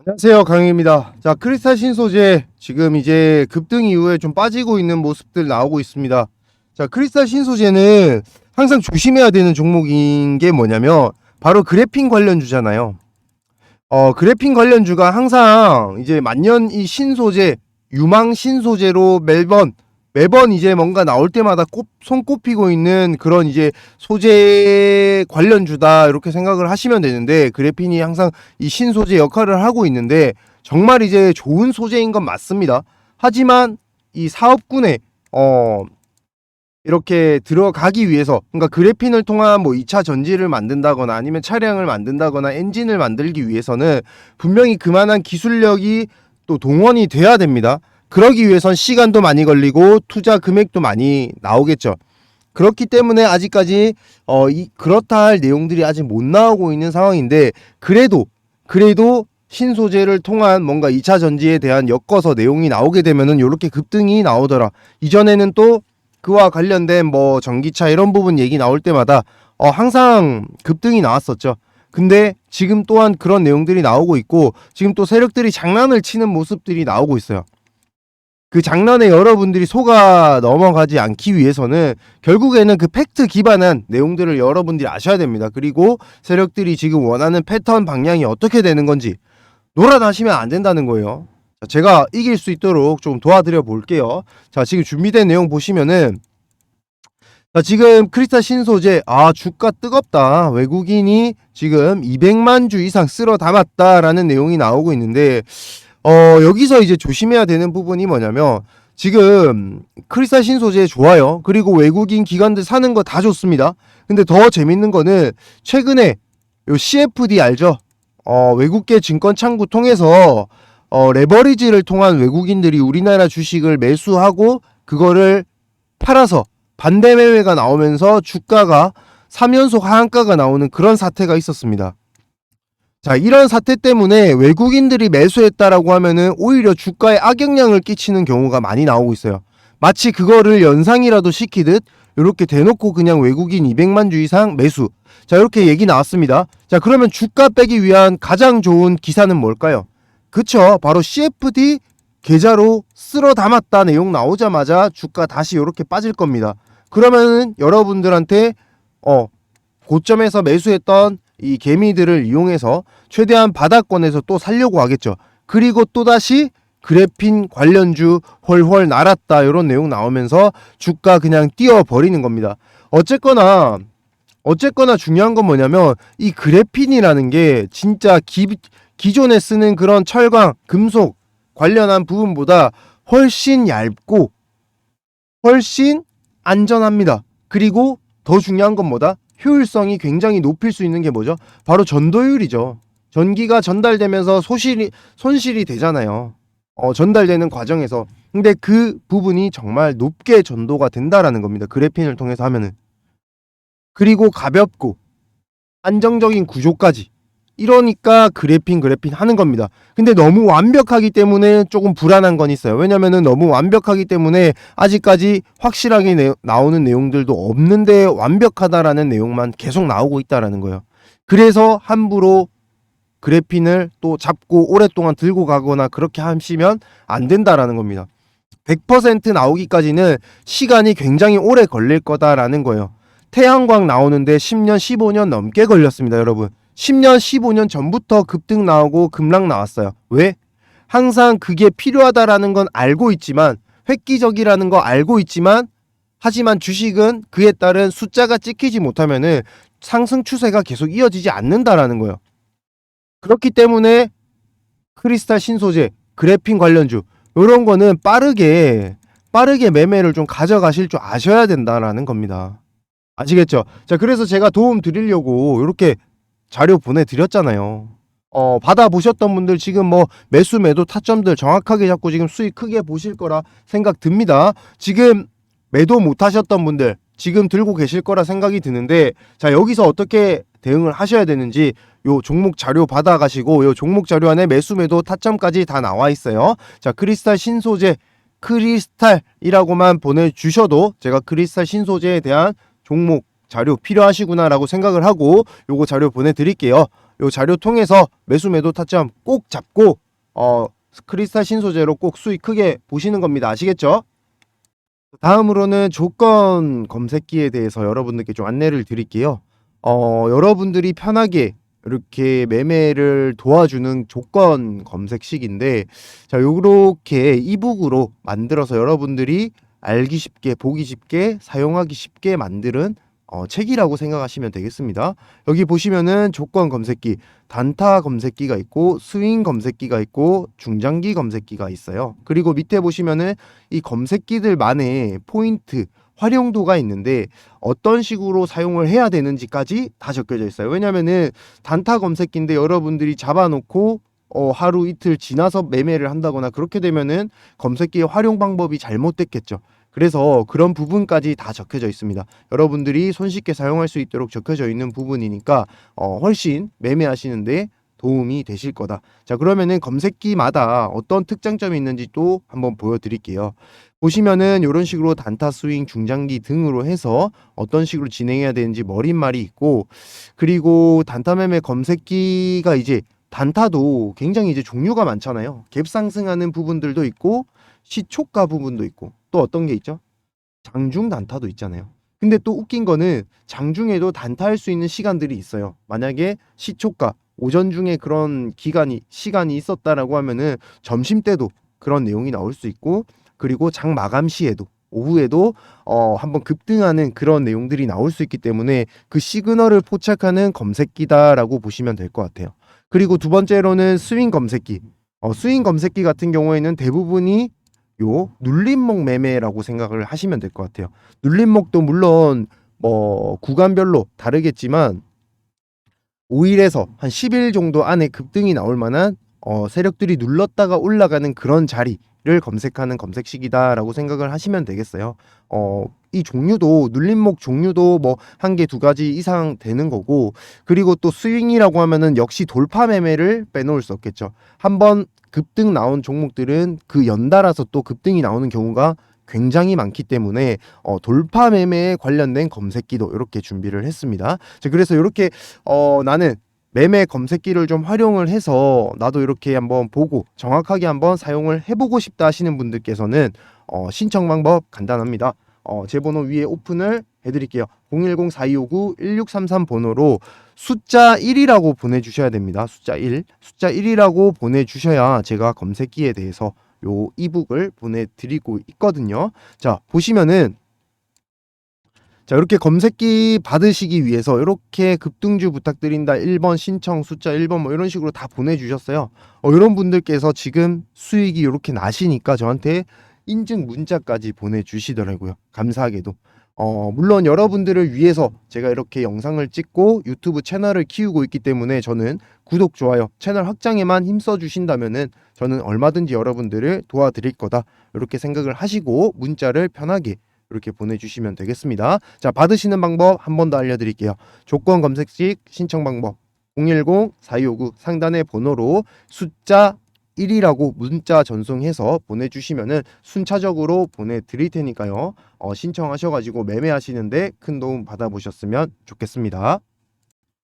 안녕하세요 강영입니다. 자 크리스탈 신소재 지금 이제 급등 이후에 좀 빠지고 있는 모습들 나오고 있습니다. 자 크리스탈 신소재는 항상 조심해야 되는 종목인 게 뭐냐면 바로 그래핀 관련주잖아요. 어 그래핀 관련주가 항상 이제 만년 이 신소재 유망 신소재로 매번 매번 이제 뭔가 나올 때마다 꼽, 손꼽히고 있는 그런 이제 소재 관련주다 이렇게 생각을 하시면 되는데 그래핀이 항상 이 신소재 역할을 하고 있는데 정말 이제 좋은 소재인 건 맞습니다. 하지만 이 사업군에 어 이렇게 들어가기 위해서 그러니까 그래핀을 통한 뭐 2차 전지를 만든다거나 아니면 차량을 만든다거나 엔진을 만들기 위해서는 분명히 그만한 기술력이 또 동원이 돼야 됩니다. 그러기 위해선 시간도 많이 걸리고 투자 금액도 많이 나오겠죠. 그렇기 때문에 아직까지 어, 이, 그렇다 할 내용들이 아직 못 나오고 있는 상황인데 그래도 그래도 신소재를 통한 뭔가 2차 전지에 대한 엮어서 내용이 나오게 되면은 이렇게 급등이 나오더라. 이전에는 또 그와 관련된 뭐 전기차 이런 부분 얘기 나올 때마다 어, 항상 급등이 나왔었죠. 근데 지금 또한 그런 내용들이 나오고 있고 지금 또 세력들이 장난을 치는 모습들이 나오고 있어요. 그 장난에 여러분들이 속아 넘어가지 않기 위해서는 결국에는 그 팩트 기반한 내용들을 여러분들이 아셔야 됩니다. 그리고 세력들이 지금 원하는 패턴 방향이 어떻게 되는 건지 놀아나시면 안 된다는 거예요. 자, 제가 이길 수 있도록 좀 도와드려 볼게요. 자, 지금 준비된 내용 보시면은 자, 지금 크리스탈 신소재 아 주가 뜨겁다 외국인이 지금 200만 주 이상 쓸어 담았다라는 내용이 나오고 있는데 어 여기서 이제 조심해야 되는 부분이 뭐냐면 지금 크리스탈 신소재 좋아요. 그리고 외국인 기관들 사는 거 다 좋습니다. 근데 더 재밌는 거는 최근에 요 CFD 알죠? 어 외국계 증권 창구 통해서 어 레버리지를 통한 외국인들이 우리나라 주식을 매수하고 그거를 팔아서 반대 매매가 나오면서 주가가 3연속 하한가가 나오는 그런 사태가 있었습니다. 자, 이런 사태 때문에 외국인들이 매수했다라고 하면은 오히려 주가에 악영향을 끼치는 경우가 많이 나오고 있어요. 마치 그거를 연상이라도 시키듯 이렇게 대놓고 그냥 외국인 200만 주 이상 매수. 자, 이렇게 얘기 나왔습니다. 자, 그러면 주가 빼기 위한 가장 좋은 기사는 뭘까요? 그쵸. 바로 CFD 계좌로 쓸어 담았다 내용 나오자마자 주가 다시 이렇게 빠질 겁니다. 그러면은 여러분들한테 어 고점에서 매수했던 이 개미들을 이용해서 최대한 바닥권에서 또 살려고 하겠죠. 그리고 또 다시 그래핀 관련주 훨훨 날았다 이런 내용 나오면서 주가 그냥 뛰어 버리는 겁니다. 어쨌거나 어쨌거나 중요한 건 뭐냐면 이 그래핀이라는 게 진짜 기, 기존에 쓰는 그런 철강, 금속 관련한 부분보다 훨씬 얇고 훨씬 안전합니다. 그리고 더 중요한 건 뭐다? 효율성이 굉장히 높일 수 있는 게 뭐죠? 바로 전도율이죠. 전기가 전달되면서 소실이 손실이 되잖아요. 어, 전달되는 과정에서. 근데 그 부분이 정말 높게 전도가 된다라는 겁니다. 그래핀을 통해서 하면은. 그리고 가볍고 안정적인 구조까지. 이러니까 그래핀 그래핀 하는 겁니다. 근데 너무 완벽하기 때문에 조금 불안한 건 있어요. 왜냐면은 너무 완벽하기 때문에 아직까지 확실하게 내- 나오는 내용들도 없는데 완벽하다라는 내용만 계속 나오고 있다라는 거예요. 그래서 함부로 그래핀을 또 잡고 오랫동안 들고 가거나 그렇게 하시면 안 된다라는 겁니다. 100% 나오기까지는 시간이 굉장히 오래 걸릴 거다라는 거예요. 태양광 나오는데 10년, 15년 넘게 걸렸습니다, 여러분. 10년, 15년 전부터 급등 나오고 급락 나왔어요. 왜? 항상 그게 필요하다라는 건 알고 있지만 획기적이라는 거 알고 있지만 하지만 주식은 그에 따른 숫자가 찍히지 못하면은 상승 추세가 계속 이어지지 않는다라는 거예요. 그렇기 때문에 크리스탈 신소재, 그래핀 관련주 이런 거는 빠르게 빠르게 매매를 좀 가져가실 줄 아셔야 된다라는 겁니다. 아시겠죠? 자, 그래서 제가 도움 드리려고 이렇게 자료 보내드렸잖아요. 어, 받아보셨던 분들 지금 뭐 매수 매도 타점들 정확하게 잡고 지금 수익 크게 보실 거라 생각 듭니다. 지금 매도 못 하셨던 분들 지금 들고 계실 거라 생각이 드는데 자, 여기서 어떻게 대응을 하셔야 되는지 요 종목 자료 받아가시고 요 종목 자료 안에 매수 매도 타점까지 다 나와 있어요. 자, 크리스탈 신소재 크리스탈이라고만 보내주셔도 제가 크리스탈 신소재에 대한 종목 자료 필요하시구나라고 생각을 하고 요거 자료 보내드릴게요. 요 자료 통해서 매수 매도 타점 꼭 잡고 어 크리스탈 신소재로 꼭 수익 크게 보시는 겁니다. 아시겠죠? 다음으로는 조건 검색기에 대해서 여러분들께 좀 안내를 드릴게요. 어, 여러분들이 편하게 이렇게 매매를 도와주는 조건 검색식인데 자, 요렇게 이북으로 만들어서 여러분들이 알기 쉽게, 보기 쉽게, 사용하기 쉽게 만드는 어, 책이라고 생각하시면 되겠습니다. 여기 보시면은 조건 검색기, 단타 검색기가 있고 스윙 검색기가 있고 중장기 검색기가 있어요. 그리고 밑에 보시면은 이 검색기들만의 포인트, 활용도가 있는데 어떤 식으로 사용을 해야 되는지까지 다 적혀져 있어요. 왜냐면은 단타 검색기인데 여러분들이 잡아놓고 어, 하루 이틀 지나서 매매를 한다거나 그렇게 되면은 검색기의 활용 방법이 잘못됐겠죠. 그래서 그런 부분까지 다 적혀져 있습니다. 여러분들이 손쉽게 사용할 수 있도록 적혀져 있는 부분이니까 어, 훨씬 매매하시는데 도움이 되실 거다. 자, 그러면은 검색기마다 어떤 특장점이 있는지 또 한번 보여드릴게요. 보시면은 이런 식으로 단타 스윙 중장기 등으로 해서 어떤 식으로 진행해야 되는지 머릿말이 있고 그리고 단타 매매 검색기가 이제 단타도 굉장히 이제 종류가 많잖아요. 갭 상승하는 부분들도 있고 시초가 부분도 있고 또 어떤 게 있죠? 장중 단타도 있잖아요. 근데 또 웃긴 거는 장중에도 단타할 수 있는 시간들이 있어요. 만약에 시초가 오전 중에 그런 기간이 시간이 있었다라고 하면은 점심 때도 그런 내용이 나올 수 있고 그리고 장 마감 시에도 오후에도 어 한번 급등하는 그런 내용들이 나올 수 있기 때문에 그 시그널을 포착하는 검색기다라고 보시면 될 것 같아요. 그리고 두 번째로는 스윙 검색기. 어, 스윙 검색기 같은 경우에는 대부분이 요 눌림목 매매라고 생각을 하시면 될 것 같아요. 눌림목도 물론 뭐 구간별로 다르겠지만 5일에서 한 10일 정도 안에 급등이 나올 만한 어, 세력들이 눌렀다가 올라가는 그런 자리를 검색하는 검색식이다라고 생각을 하시면 되겠어요. 어, 이 종류도 눌림목 종류도 뭐 한 개 두 가지 이상 되는 거고 그리고 또 스윙이라고 하면은 역시 돌파 매매를 빼놓을 수 없겠죠. 한번 급등 나온 종목들은 그 연달아서 또 급등이 나오는 경우가 굉장히 많기 때문에 어, 돌파 매매에 관련된 검색기도 이렇게 준비를 했습니다. 자, 그래서 이렇게 어, 나는 매매 검색기를 좀 활용을 해서 나도 이렇게 한번 보고 정확하게 한번 사용을 해보고 싶다 하시는 분들께서는 어, 신청 방법 간단합니다. 어, 제 번호 위에 오픈을 해드릴게요. 010-4259-1633 번호로 숫자 1이라고 보내주셔야 됩니다. 숫자 1. 숫자 1이라고 보내주셔야 제가 검색기에 대해서 요 이북을 보내드리고 있거든요. 자, 보시면은 자, 이렇게 검색기 받으시기 위해서 이렇게 급등주 부탁드린다 1번 신청 숫자 1번 뭐 이런 식으로 다 보내주셨어요. 어, 이런 분들께서 지금 수익이 이렇게 나시니까 저한테 인증 문자까지 보내주시더라고요. 감사하게도. 어, 물론 여러분들을 위해서 제가 이렇게 영상을 찍고 유튜브 채널을 키우고 있기 때문에 저는 구독, 좋아요, 채널 확장에만 힘써 주신다면은 저는 얼마든지 여러분들을 도와드릴 거다. 이렇게 생각을 하시고 문자를 편하게 이렇게 보내주시면 되겠습니다. 자, 받으시는 방법 한 번 더 알려드릴게요. 조건 검색식 신청 방법 010-4259 상단의 번호로 숫자 1이라고 문자 전송해서 보내주시면은 순차적으로 보내드릴 테니까요. 어, 신청하셔가지고 매매하시는데 큰 도움 받아보셨으면 좋겠습니다.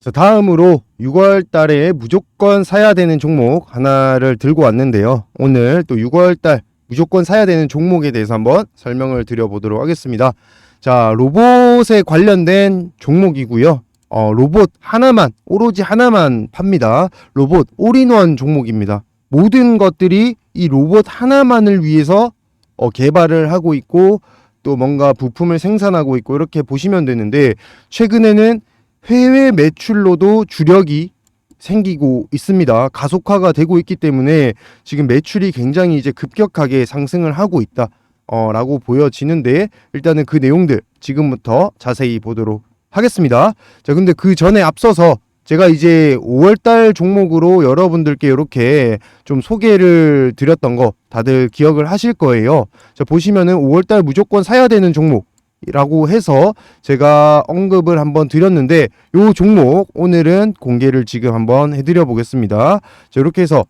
자, 다음으로 6월 달에 무조건 사야 되는 종목 하나를 들고 왔는데요. 오늘 또 6월 달 무조건 사야 되는 종목에 대해서 한번 설명을 드려보도록 하겠습니다. 자, 로봇에 관련된 종목이고요. 어, 로봇 하나만, 오로지 하나만 팝니다. 로봇 올인원 종목입니다. 모든 것들이 이 로봇 하나만을 위해서 어, 개발을 하고 있고 또 뭔가 부품을 생산하고 있고 이렇게 보시면 되는데 최근에는 해외 매출로도 주력이 생기고 있습니다. 가속화가 되고 있기 때문에 지금 매출이 굉장히 이제 급격하게 상승을 하고 있다. 어, 라고 보여지는데 일단은 그 내용들 지금부터 자세히 보도록 하겠습니다. 자, 근데 그 전에 앞서서 제가 이제 5월달 종목으로 여러분들께 이렇게 좀 소개를 드렸던 거 다들 기억을 하실 거예요. 자, 보시면은 5월달 무조건 사야 되는 종목이라고 해서 제가 언급을 한번 드렸는데 요 종목 오늘은 공개를 지금 한번 해드려 보겠습니다. 자, 이렇게 해서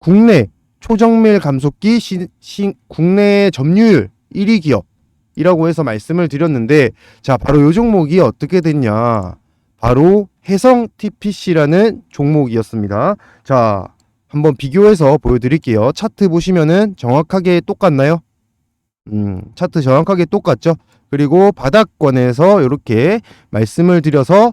국내 초정밀 감속기 시, 시, 국내 점유율 1위 기업이라고 해서 말씀을 드렸는데 자 바로 요 종목이 어떻게 됐냐 바로 해성 TPC라는 종목이었습니다. 자, 한번 비교해서 보여드릴게요. 차트 보시면은 정확하게 똑같나요? 음, 차트 정확하게 똑같죠? 그리고 바닥권에서 이렇게 말씀을 드려서